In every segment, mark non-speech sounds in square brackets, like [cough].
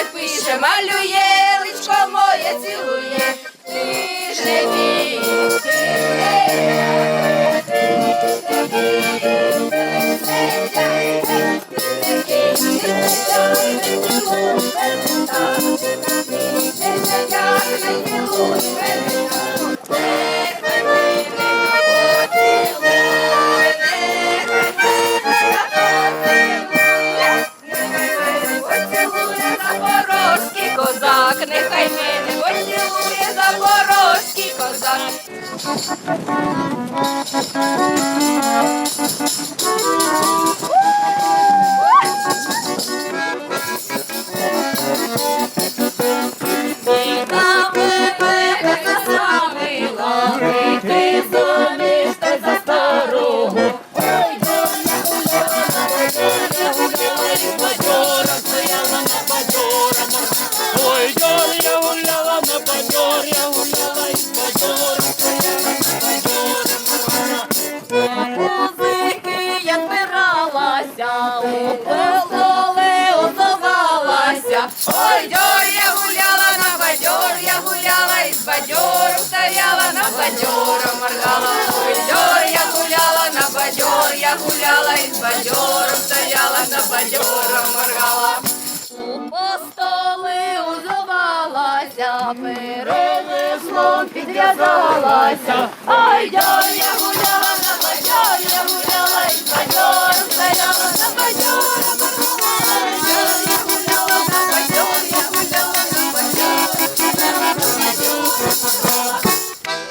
писать пише, малює, личко моє цілує, ти ж не мій, ти ж козак, нехай мене поцілує запорозький козак. Збиралася, у пололе озовалася. Ой, дьор, я гуляла на бадьор, я гуляла із бадьором, стояла на бадьором, моргала. Ой, дьор, я гуляла на бадьор, я гуляла із бадьором, стояла на бадьором, моргала. У постоли узувалася, перевеслом підв'язалася. Ай, дьор, я гуляла на бадьор, я гуляла із бадьором,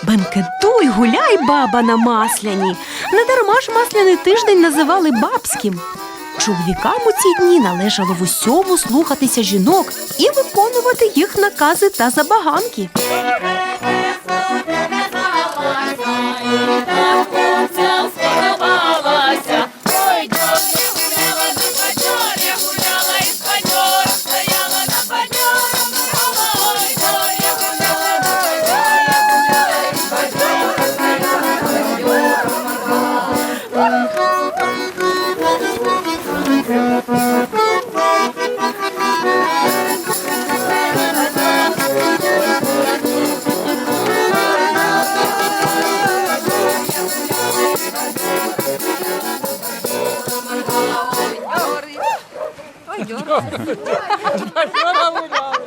Бенкетуй, гуляй, баба на масляні. Не дарма ж масляний тиждень називали бабським. Чоловікам у ці дні належало в усьому слухатися жінок і виконувати їх накази та забаганки. Бадьора гуляла. [laughs] [laughs]